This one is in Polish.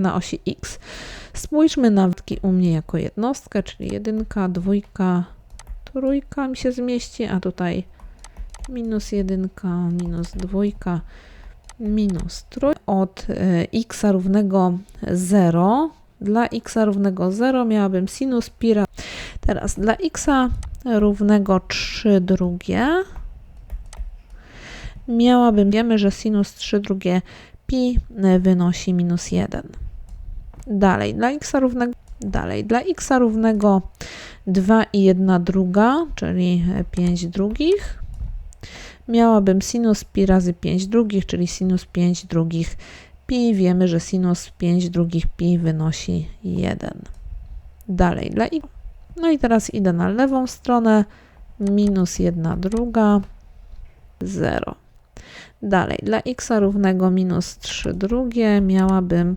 na osi x. Spójrzmy na wtki u mnie jako jednostkę, czyli jedynka, dwójka, trójka mi się zmieści, a tutaj minus jedynka, minus dwójka, minus trójka. Od y, x równego 0, dla x równego 0 miałabym sinus pi ra- Teraz dla x równego 3 drugie miałabym, wiemy, że sinus 3 drugie pi wynosi minus 1. Dalej, dla x równego, dalej, dla x równego 2 i 1 druga, czyli 5 drugich, miałabym sinus pi razy 5 drugich, czyli sinus 5 drugich pi. Wiemy, że sinus 5 drugich pi wynosi 1. Dalej, dla x. No i teraz idę na lewą stronę, minus 1 druga, 0. Dalej, dla x równego minus 3 drugie miałabym